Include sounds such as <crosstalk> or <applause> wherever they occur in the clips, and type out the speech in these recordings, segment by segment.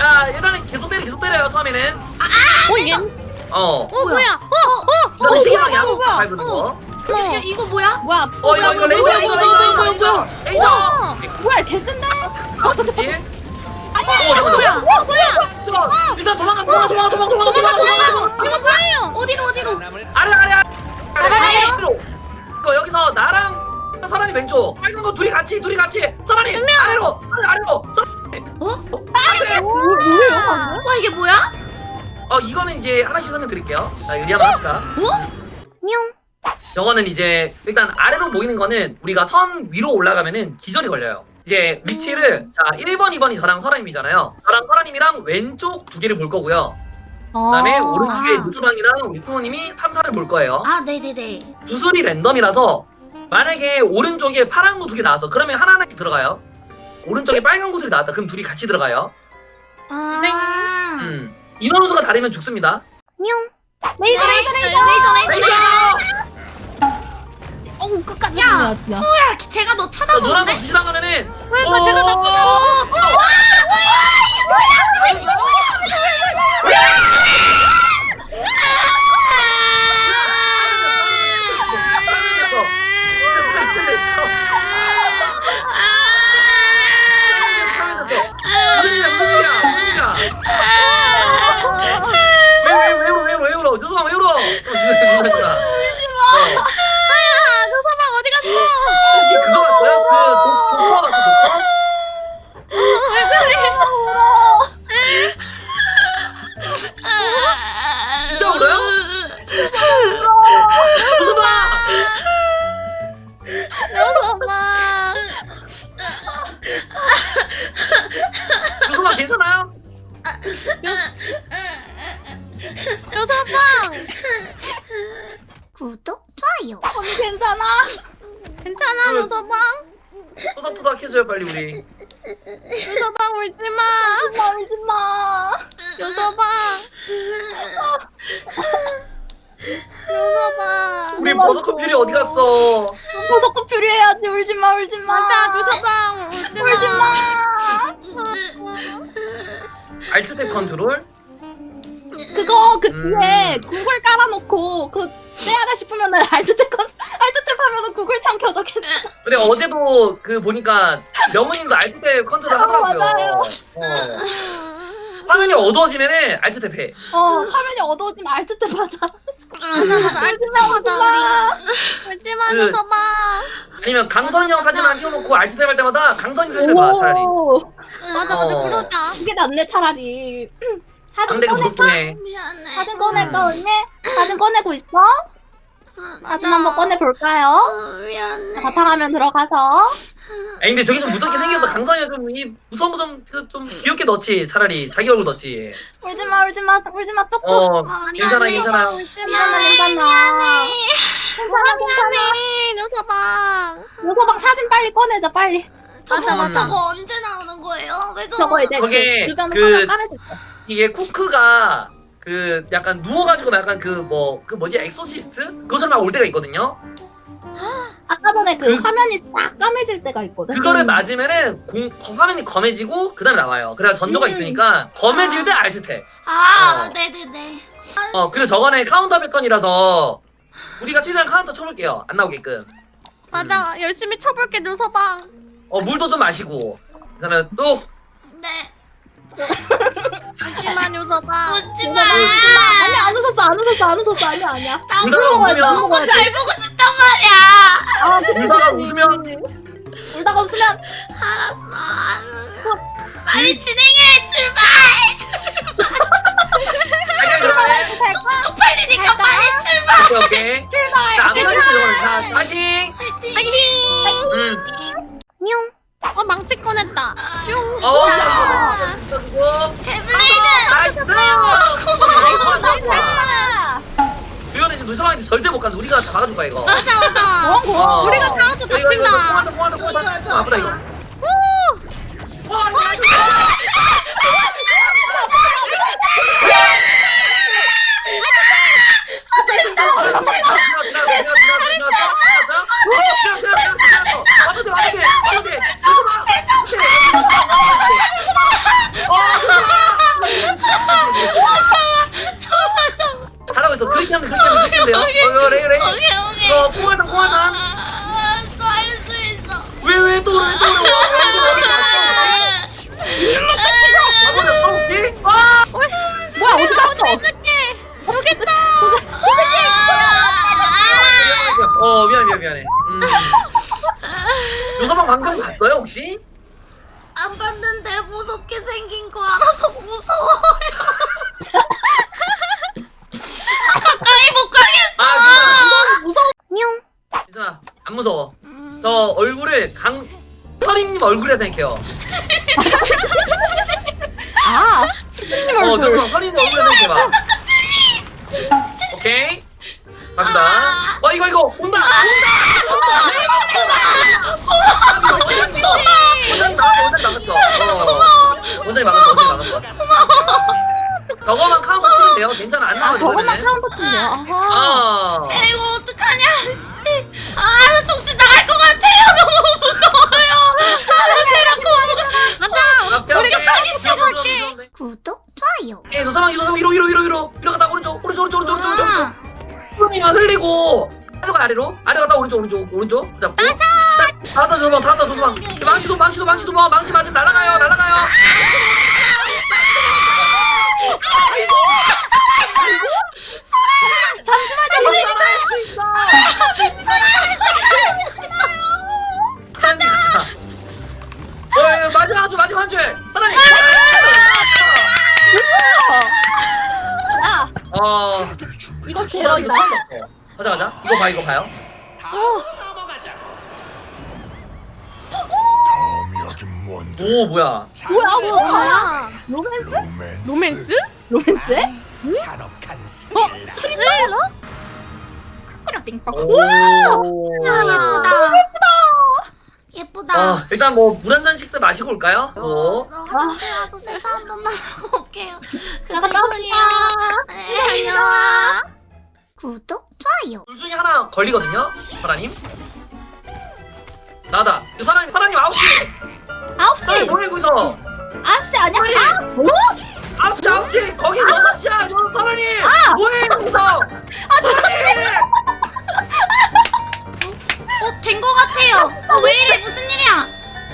야 일단은 계속 때려 계속 때려요 처음에는. 어, 얘. 어. 어 뭐야? 어 일단은 시계방향 뭐야, 뭐야. 밟는 거. 어. 야, 야, 이거 뭐야? 뭐야? 어 이거 이거 뭐야, 레이저 뭐야, 레이저 뭐야, 레이저 레이저. 뭐야? 개센데? 아, 그치? 아니야 어, 이거 뭐야? 어 뭐야? 자, 일단 도망가 도망가 도망가 도망가 도망가 도망가 도망가. 도망가. 이거 뭐예요? 어디로 어디로? 아래 아래 아래. 아래 아래요? 아래로. 이거 여기서 나랑 사람이 왼쪽. 빨간 거 둘이 같이 둘이 같이. 사람이 아래로 아래 아래로. 사람이. 어? 뭐, 뭐예요? 와 이게 뭐야? 어 이거는 이제 하나씩 설명 드릴게요. 자 유리한 합시다. 어? 뇽. 저거는 이제 일단 아래로 모이는 거는 우리가 선 위로 올라가면은 기절이 걸려요. 이제 위치를 자 1번, 2번이 저랑 설아님이잖아요. 저랑 설아님이랑 왼쪽 두 개를 볼 거고요. 그다음에 아. 오른쪽에 누수방이랑 우리 푸우님이 3, 4를 볼 거예요. 아 네네네. 구슬이 랜덤이라서 만약에 오른쪽에 파란 거 두 개 나왔어. 그러면 하나하나씩 들어가요. 오른쪽에 빨간 구슬이 나왔다. 그럼 둘이 같이 들어가요. 아. 음. 인원수가 다르면 죽습니다. 뇽. 레이저, 레이저, 레이저. 레이저 레이저 레이저. 어우, 끝까지. 야. 후야 제가 너 어, 노란 거 쳐다보는데? 뒤지나가면은 그러니까 제가. 어, 어, 와, 이게 빨리 우리 여서방 울지 마. 울지 마. 여서방. 여서방. 우리 버섯커 퓨리 어디 갔어? 버섯고 표류해야지. 울지 마, 울지 마. 맞아 여서방 울지 마. 울지 마. 알트탭 컨트롤? 그거 그 음. 뒤에 구글 깔아놓고 그 쎄하다 싶으면은 알트탭 건 알트탭 하면은 구글 창 켜져 계속. 근데 어제도 그 보니까 명훈님도 알트탭 컨트롤 하더라고요 맞아요. 어. 화면이 어두워지면은 알트탭 해어 화면이 어두워지면 알트탭 하자. 맞아 마 맞아 우리. 울지 마 그- 여서방. 아니면 강선이 형 사진만 띄워놓고 알트탭 할 때마다 강선이 사진을 봐 차라리 오, 맞아 맞아 어. 그러자. 이게 낫네 차라리. 사진 상대가 꺼낼까? 무섭네 미안해. 사진 꺼낼까 음. 언니? 사진 꺼내고 있어? 사진 한번 꺼내 볼까요? 어, 미안해. 바탕화면 들어가서. 아니 근데 저기 좀 무섭게 생겨서 강선이가 좀이 무서무섬 그좀 귀엽게 넣지 차라리 자기 얼굴 넣지 울지 마, 울지 마, 울지 마, 똑똑. 어 아, 괜찮아 미안해. 괜찮아 울지 괜찮아, 마. 괜찮아. 미안해. 괜찮아, 괜찮아. 미안해. 요서방 사진 빨리 꺼내자, 빨리. 저거 음. 저거 언제 나오는 거예요? 왜 저거? 저거 이제 그 주변 그- 화면 까매졌어. 이게 쿠크가 그 약간 누워가지고 약간 그 뭐 그 뭐지 엑소시스트 그것을 막 올 때가 있거든요 <gasps> 아까 전에 그, 그- 화면이 싹 까매질 때가 있거든. 그거를 음. 맞으면은 공, 화면이 검해지고 그 다음에 나와요 그래 전조가 음. 있으니까 검해질 때 알트탭 아, 어. 네네네. 어 그리고 저번에 카운터 패턴이라서 우리가 최대한 카운터 쳐볼게요 안 나오게끔 맞아, 열심히 쳐볼게 노서방. 어 물도 좀 마시고 그다음에 또 네. 웃지마 노서방. 웃지마. 아니 안 웃었어, 안 웃었어, 안 웃었어, 아니야, 아니야. 나도 울다가 웃으면 너무 잘 보고 싶단 말이야. 아, <laughs> 울다가 웃으면 울다가 웃으면 알았어. 알았어. 빨리 진행해 출발. 자기가 그러네 쪽팔리니까 빨리 출발. 오케이 오케이 아무튼 저거는 자 파이팅 파이팅. 파이팅. 음. 뇽. 어 망치 꺼냈다. 뇽. 어 아. 데블레이드. 나이스 나이스. 이거는 이제 노사방한테 절대 못 간다 우리가 다 막아줄 거야 이거 맞아 맞아. 어. 우리가 다음주 이거, 이거, 이거 다친다. 뽕한다, 뽕한다, 뽕한다. 좋아, 좋아, 아프다, 좋아. 이거. 와, 이거 거야 난? 할수 있어 왜또 날이 돌아와? 미안해 음. 요서방 방금 봤어요 혹시? 안 봤는데 무섭게 생긴 거 알아서 얼굴에 생각해요. 아, 스님 어, 얼굴. 저 서린님 얼굴에 생각해봐. 오케이. 갑니다. 어 이거 이거 온다. 원장님 나갔어. 어. 원장님 나갔어. 원장님 나갔어. 저거만 카운터 치면 돼요. 괜찮아. 안 아, 나와 저것만 이번에는. 카운터 팀이요. 아하. 아. 야, 이거 어떡하냐? 씨. 아, 나 정신 나갈 것 같아요. 너무 무서워요. 아, 나 제라코. 맞아. 우리가 가기 시작할게. 구독, 좋아요. 예, 노사방 노사방 위로 위로 위로 위로 위로 갔다 오른쪽 오른쪽 오른쪽 오른쪽 오른쪽 오른쪽. 아, 손이만 흘리고 아래로 가 아래로 아래로 갔다 오른쪽 오른쪽 오른쪽. 잡고 다다 조방 다다 조방 망치도 망치도 망치도 뭐 망치 맞으면 날아가요 날아가요. 어 이거 봐 이거 봐요 다음이 뭔데? 오 뭐야 뭐야, 뭐야? 뭐야? 로맨스? 로맨스? 로맨스? 잔혹한 어, 스릴러? 카크랑 빙빵. 오 아, 예쁘다. 예쁘다. 어, 일단 뭐 물 한 잔씩도 마시고 올까요? 어. 너 화장실 가서 세수 한 번만 하고 올게요. 그 나갔다 죄송해요. 옵시다. 네, 안녕. 구독, 좋아요. 둘 중에 하나 걸리거든요, 사라님. 나다. 이 사라님 아홉 시. 아홉 시. 뭐해 거기서? 아홉 시 아니야? 빨리. 아, 뭐? 아홉 시, 아홉 시. 거기 여섯 시야, 저 사라님. 뭐해 거기서? 아, 죄송해요. 어, 된 거 같아요. 어, 왜 이래? 무슨 일이야?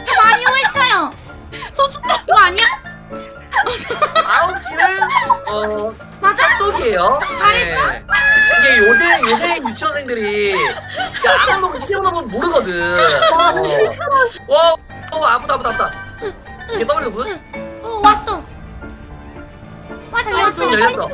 저 많이 오했어요. 저 진짜. 이거 아니야? 아홉 시는 어 맞아? 쪽이에요. 잘했어? 요새 요새 유치원생들이 아무 놈 시켜놓으면 모르거든. 어. 와, 어 아프다 아프다 아프다. 이게 W 누군? 어, 왔어. 왔어, 왔어. 문 열렸어.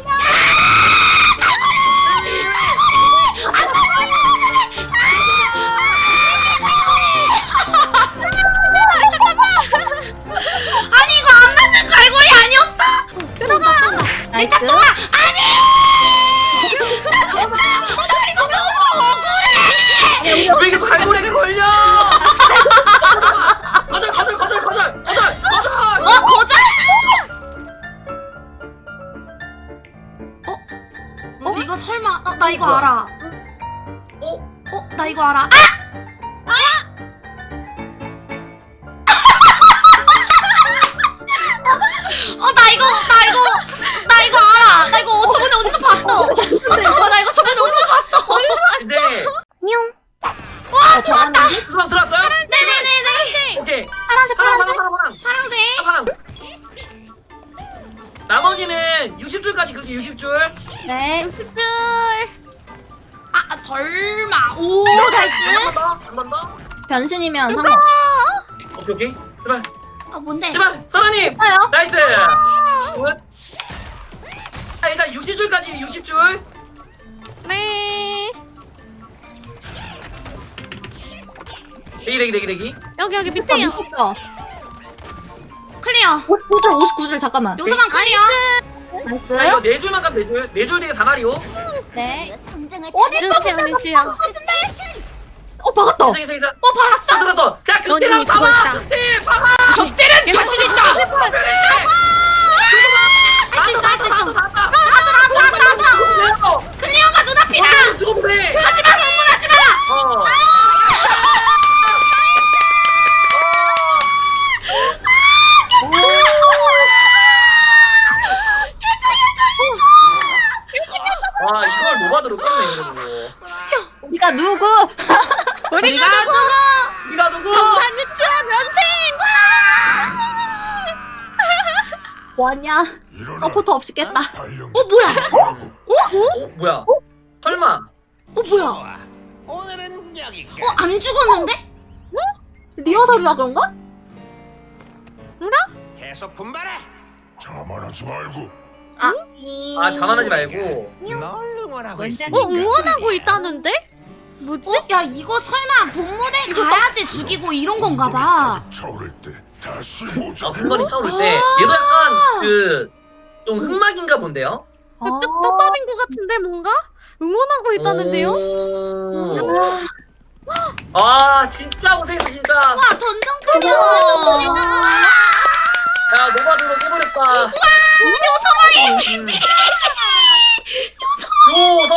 변신이면 상관. 오케이 오케이. 제발 아, 뭔데? 제발 사라님. 없어요. 나이스. 굿. 자 일단 60줄까지 60줄. 네. 대기 대기 대기 대기. 여기 여기 밑에 밑에요. 있어. 클리어. 59줄, 59줄, 잠깐만. 요소만 클리어. 나이스. 자 이거 네 줄만 가면 네 줄. 네줄 뒤에 사나리오. 네. 어딨어? 위치야. 어, 박았다. 생생 생생. 어, 받았어. 들었어. 야 이미 잡아. 죽었다. 그때 박아. 격대는 자신 있다. 할수 있어, 할수 있어. 나왔다. 나왔어, 나왔어, 나왔어. 클리어가 눈앞이다. 죽어보래. 하지마, 마. 일어나. 서포터 없이 깼다. 발령. 어, 뭐야? 어 뭐야 설마 어, 뭐야? 오늘은 여기까지. 어안 죽었는데? 리허설이라 그런가? 계속 분발해. 자만하지 말고 아 자만하지 말고 널 응원하고 어 있으니까. 응원하고 있다는데? 뭐지? 어? 야 이거 설마 본무대 가야지 죽이고 이런 건가 봐. 차오를 때 다시 보자. 어, 흥건이 차오를 때 얘도 약간 그 좀 흑막인가 본데요? 어. 그것 같은데 뭔가? 응원하고 있다는데요? 오. 아 진짜 고생했어 진짜 와 던전클이야. 야 노바드로 깨버렸다 요서방이 음. 요서방